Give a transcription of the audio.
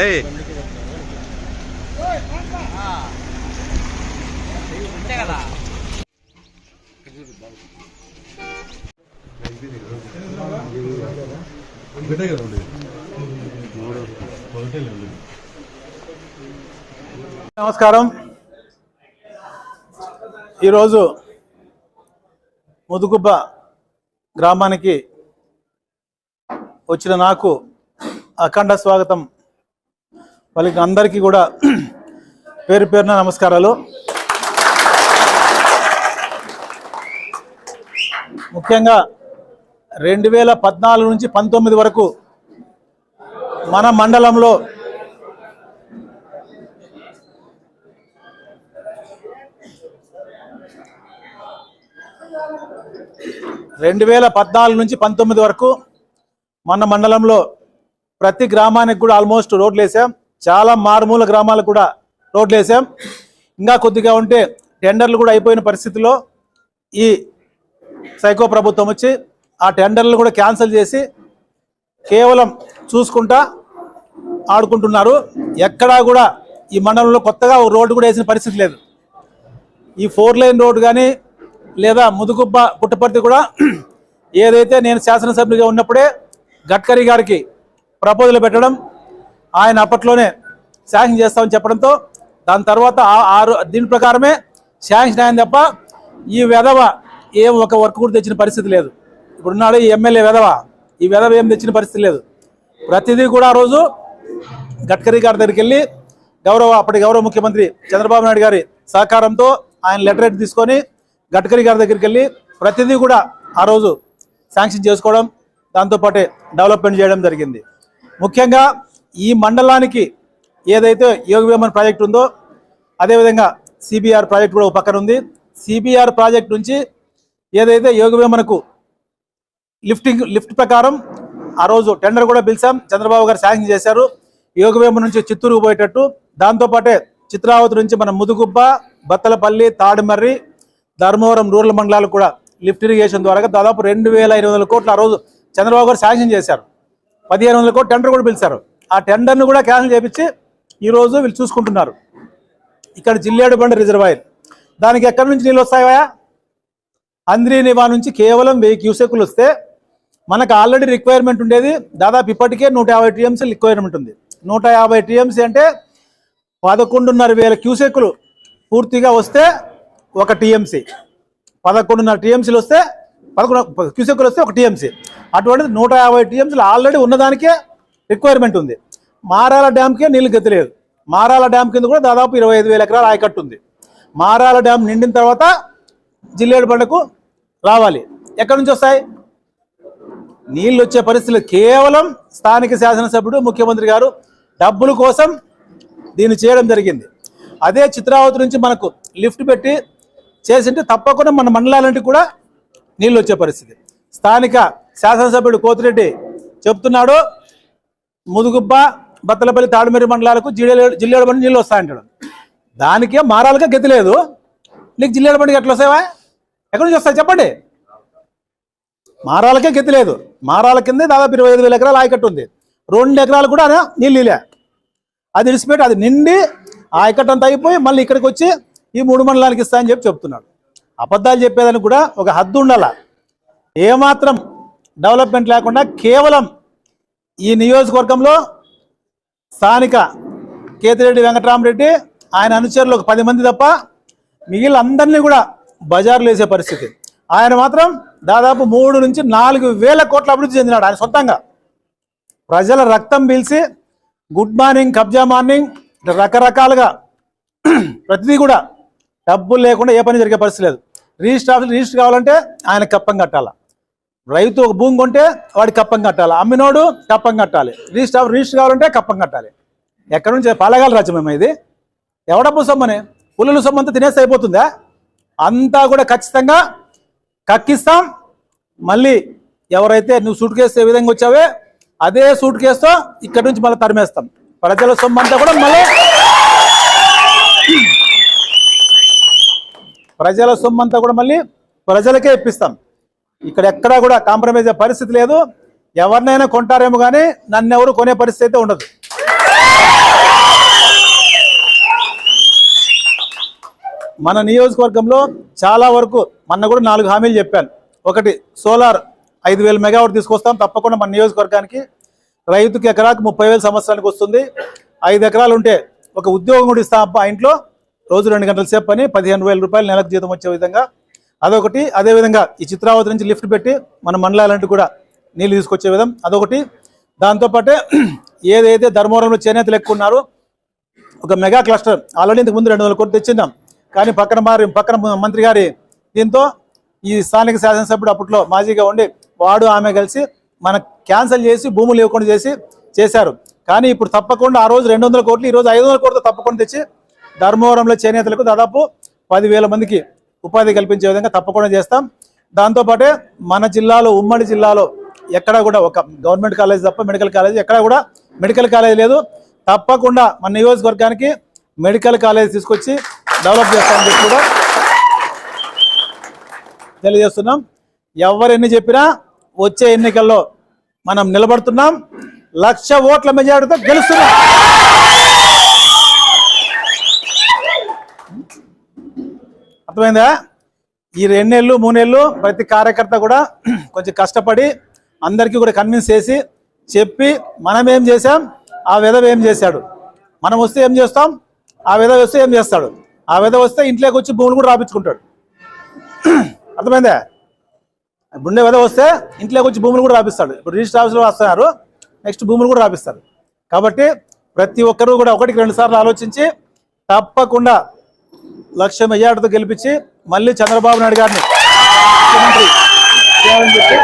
ఏయ్. నమస్కారం. ఈరోజు ముదుగుబ్బ గ్రామానికి వచ్చిన నాకు అఖండ స్వాగతం. వాళ్ళకి అందరికీ కూడా పేరు పేరున నమస్కారాలు. ముఖ్యంగా రెండు వేల పద్నాలుగు నుంచి పంతొమ్మిది వరకు మన మండలంలో రెండు వేల పద్నాలుగు నుంచి పంతొమ్మిది వరకు మన మండలంలో ప్రతి గ్రామానికి కూడా ఆల్మోస్ట్ రోడ్లు వేసాం చాలా మారుమూల గ్రామాలకు కూడా రోడ్లు వేసాం ఇంకా కొద్దిగా ఉంటే టెండర్లు కూడా అయిపోయిన పరిస్థితిలో ఈ సైకో ప్రభుత్వం వచ్చి ఆ టెండర్లు కూడా క్యాన్సిల్ చేసి కేవలం చూసుకుంటా ఆడుకుంటున్నారు. ఎక్కడా కూడా ఈ మండలంలో కొత్తగా ఒక రోడ్డు కూడా వేసిన పరిస్థితి లేదు. ఈ ఫోర్ లైన్ రోడ్డు కానీ లేదా ముదుగుబ్బ పుట్టపర్తి కూడా ఏదైతే నేను శాసనసభ్యుడిగా ఉన్నప్పుడే గడ్కరీ గారికి ప్రపోజల్ పెట్టడం ఆయన అప్పట్లోనే శాంక్షన్ చేస్తామని చెప్పడంతో దాని తర్వాత ఆరు దీని ప్రకారమే శాంక్షన్ అయింది తప్ప ఈ వెధవ ఏం ఒక వర్క్ కూడా తెచ్చిన పరిస్థితి లేదు. ఇప్పుడున్నాడు ఈ ఎమ్మెల్యే వెధవ. ఈ వెధవ ఏం తెచ్చిన పరిస్థితి లేదు. ప్రతిదీ కూడా ఆ రోజు గడ్కరీ గారి దగ్గరికి వెళ్ళి గౌరవ అప్పటి గౌరవ ముఖ్యమంత్రి చంద్రబాబు నాయుడు గారి సహకారంతో ఆయన లెటర్ తీసుకొని గడ్కరీ గారి దగ్గరికి వెళ్ళి ప్రతిదీ కూడా ఆ రోజు శాంక్షన్ చేసుకోవడం దాంతోపాటే డెవలప్మెంట్ చేయడం జరిగింది. ముఖ్యంగా ఈ మండలానికి ఏదైతే యోగ వేమన్ ప్రాజెక్ట్ ఉందో అదేవిధంగా సిబిఆర్ ప్రాజెక్ట్ కూడా ఒక పక్కన ఉంది. సిబిఆర్ ప్రాజెక్ట్ నుంచి ఏదైతే యోగ వేమనకు లిఫ్టింగ్ లిఫ్ట్ ప్రకారం ఆ రోజు టెండర్ కూడా పిలిచాం. చంద్రబాబు గారు శాంక్షన్ చేశారు. యోగవేమ నుంచి చిత్తూరుకు పోయేటట్టు. దాంతోపాటే చిత్రావతి నుంచి మన ముదుగుబ్బ బత్తలపల్లి తాడిమర్రి ధర్మవరం రూరల్ మండలాలు కూడా లిఫ్ట్ ఇరిగేషన్ ద్వారా దాదాపు రెండు వేల ఐదు వందల కోట్లు ఆ రోజు చంద్రబాబు గారు శాంక్షన్ చేశారు. పదిహేను వందల కోట్లు టెండర్ కూడా పిలిచారు. ఆ టెండర్ను కూడా క్యాన్సిల్ చేపించి ఈరోజు వీళ్ళు చూసుకుంటున్నారు. ఇక్కడ జిల్లేడు బండి రిజర్వాయర్ దానికి ఎక్కడి నుంచి నీళ్ళు వస్తాయా అంద్రీనివా నుంచి కేవలం వెయ్యి క్యూసెక్లు వస్తే మనకు ఆల్రెడీ రిక్వైర్మెంట్ ఉండేది దాదాపు ఇప్పటికే నూట యాభై టీఎంసీ రిక్వైర్మెంట్ ఉంది. నూట యాభై టీఎంసీ అంటే పదకొండున్నర వేల క్యూసెక్లు పూర్తిగా వస్తే ఒక టీఎంసీ పదకొండున్నర టీఎంసీలు వస్తే పదకొండు క్యూసెక్లు వస్తే ఒక టీఎంసీ అటువంటిది నూట యాభై టీఎంసీలు ఆల్రెడీ ఉన్నదానికే రిక్వైర్మెంట్ ఉంది. మారాల డ్యామ్కే నీళ్ళు గతిలేదు మారాల డ్యామ్ కింద కూడా దాదాపు ఇరవై ఐదు వేల ఎకరాల ఆయకట్టు ఉంది. మారాల డ్యామ్ నిండిన తర్వాత జిల్లేడు బండకు రావాలి. ఎక్కడి నుంచి వస్తాయి? నీళ్ళు వచ్చే పరిస్థితులు కేవలం స్థానిక శాసనసభ్యుడు ముఖ్యమంత్రి గారు డబ్బుల కోసం దీన్ని చేయడం జరిగింది. అదే చిత్రావతి నుంచి మనకు లిఫ్ట్ పెట్టి చేసింటే తప్పకుండా మన మండలాలంటే కూడా నీళ్ళు వచ్చే పరిస్థితి. స్థానిక శాసనసభ్యుడు కోతిరెడ్డి చెప్తున్నాడు ముదుగుబ్బ బత్తలపల్లి తాడుమేరి మండలాలకు జిల్లేడు జిల్లేడు బండి నీళ్ళు వస్తాయంటాడు. దానికే మారాలుగా గతి లేదు. నీకు జిల్లేడు బండికి ఎట్లా వస్తాయా? ఎక్కడి నుంచి వస్తాయి చెప్పండి. మారాలకే గతి లేదు. మారాల కింద దాదాపు ఇరవై ఐదు వేల ఎకరాలు ఆయకట్టు ఉంది. రెండు ఎకరాలు కూడా నీళ్ళు నీళ్ళే అది ఇడిసిపెట్టి అది నిండి ఆ ఆయకట్టు అంతా అయిపోయి మళ్ళీ ఇక్కడికి వచ్చి ఈ మూడు మండలానికి ఇస్తా అని చెప్పి చెప్తున్నాడు. అబద్ధాలు చెప్పేదానికి కూడా ఒక హద్దు ఉండాల. ఏమాత్రం డెవలప్మెంట్ లేకుండా కేవలం ఈ నియోజకవర్గంలో స్థానిక కేతిరెడ్డి వెంకటరామరెడ్డి ఆయన అనుచరులు ఒక పది మంది తప్ప మిగిలిన కూడా బజార్లు వేసే పరిస్థితి. ఆయన మాత్రం దాదాపు మూడు నుంచి నాలుగు వేల కోట్ల అభివృద్ధి చెందినాడు ఆయన సొంతంగా. ప్రజల రక్తం పీల్చి గుడ్ మార్నింగ్ కబ్జా మార్నింగ్ రకరకాలుగా ప్రతిదీ కూడా డబ్బులు లేకుండా ఏ పని జరిగే పరిస్థితి లేదు. రిజిస్టర్ ఆఫీస్ రిజిస్టర్ కావాలంటే ఆయన కప్పం కట్టాలా. రైతు ఒక భూమి కొంటే వాడి కప్పం కట్టాలి. అమ్మినోడు కప్పం కట్టాలి. రిజిస్టర్ రిజిస్టర్ కావాలంటే కప్పం కట్టాలి. ఎక్కడి నుంచి? పాలగాల రాజ్యమేమో ఇది. ఎవడబ్బు సొమ్మని? పుల్లలు సొమ్మంతా తినేసి అయిపోతుందా? అంతా కూడా ఖచ్చితంగా కక్కిస్తాం. మళ్ళీ ఎవరైతే నువ్వు సూట్ కేసు ఏ విధంగా వచ్చావే అదే సూట్ కేసుతో ఇక్కడి నుంచి మళ్ళీ తరిమేస్తాం. ప్రజల సొమ్ము అంతా కూడా మళ్ళీ ప్రజల సొమ్ము అంతా కూడా మళ్ళీ ప్రజలకే ఇప్పిస్తాం. ఇక్కడ ఎక్కడా కూడా కాంప్రమైజ్ అయ్యే పరిస్థితి లేదు. ఎవరినైనా కొంటారేమో కానీ నన్ను ఎవరు కొనే పరిస్థితి అయితే ఉండదు. మన నియోజకవర్గంలో చాలా వరకు మొన్న కూడా నాలుగు హామీలు చెప్పాను. ఒకటి సోలార్ ఐదు వేల మెగావాట్ తీసుకొస్తాం. తప్పకుండా మన నియోజకవర్గానికి రైతుకి ఎకరాకు ముప్పై వేల సంవత్సరానికి వస్తుంది. ఐదు ఎకరాలు ఉంటే ఒక ఉద్యోగం కూడా ఇస్తాం అబ్బా ఇంట్లో. రోజు రెండు గంటల సేపు పని పదిహేను వేల రూపాయలు నెలకు జీతం వచ్చే విధంగా అదొకటి. అదేవిధంగా ఈ చిత్రావతి నుంచి లిఫ్ట్ పెట్టి మన మండలాలంటూ కూడా నీళ్ళు తీసుకొచ్చే విధం. అదొకటి. దాంతోపాటే ఏదైతే ధర్మవరంలో చేనేతలు ఎక్కువ ఉన్నారో ఒక మెగా క్లస్టర్. ఆల్రెడీ ఇంతకు ముందు రెండు వందల కోట్లు తెచ్చిందాం. కానీ పక్కన మారి పక్కన మంత్రి గారి దీంతో ఈ స్థానిక శాసనసభ్యుడు అప్పట్లో మాజీగా ఉండి వాడు ఆమె కలిసి మన క్యాన్సిల్ చేసి భూములు ఇవ్వకుండా చేసి చేశారు. కానీ ఇప్పుడు తప్పకుండా ఆ రోజు రెండు వందల కోట్లు ఈరోజు ఐదు వందల కోట్లు తప్పకుండా తెచ్చి ధర్మవరంలో చేనేతలకు దాదాపు పదివేల మందికి ఉపాధి కల్పించే విధంగా తప్పకుండా చేస్తాం. దాంతోపాటే మన జిల్లాలో ఉమ్మడి జిల్లాలో ఎక్కడ కూడా ఒక గవర్నమెంట్ కాలేజ్ తప్ప మెడికల్ కాలేజ్ ఎక్కడ కూడా మెడికల్ కాలేజ్ లేదు. తప్పకుండా మన నియోజకవర్గానికి మెడికల్ కాలేజ్ తీసుకొచ్చి డెవలప్ చేస్తామని చెప్పి కూడా తెలియజేస్తున్నాం. ఎవరు ఎన్ని చెప్పినా వచ్చే ఎన్నికల్లో మనం నిలబడుతున్నాం. లక్ష ఓట్ల మెజారిటీతో గెలుస్తున్నాం. అర్థమైందా? ఈ రెండు నెలలు మూడు నెలలు ప్రతి కార్యకర్త కూడా కొంచెం కష్టపడి అందరికీ కూడా కన్విన్స్ చేసి చెప్పి మనం ఏం చేసాం ఆ విధవ ఏం చేశాడు? మనం వస్తే ఏం చేస్తాం? ఆ విధవ వస్తే ఏం చేస్తాడు? ఆ విధవ వస్తే ఇంట్లోకి వచ్చి భూములు కూడా రాపించుకుంటాడు. అర్థమైందా? గుండె విధవ వస్తే ఇంట్లోకి వచ్చి భూములు కూడా రాపిస్తాడు. ఇప్పుడు రిజిస్టర్ ఆఫీస్లో వస్తున్నారు. నెక్స్ట్ భూములు కూడా రాపిస్తారు. కాబట్టి ప్రతి ఒక్కరూ కూడా ఒకటికి రెండు సార్లు ఆలోచించి తప్పకుండా లక్ష మెజార్టీతో గెలిపించి మళ్ళీ చంద్రబాబు నాయుడు గారిని ముఖ్యమంత్రి చేయాలని చెప్పి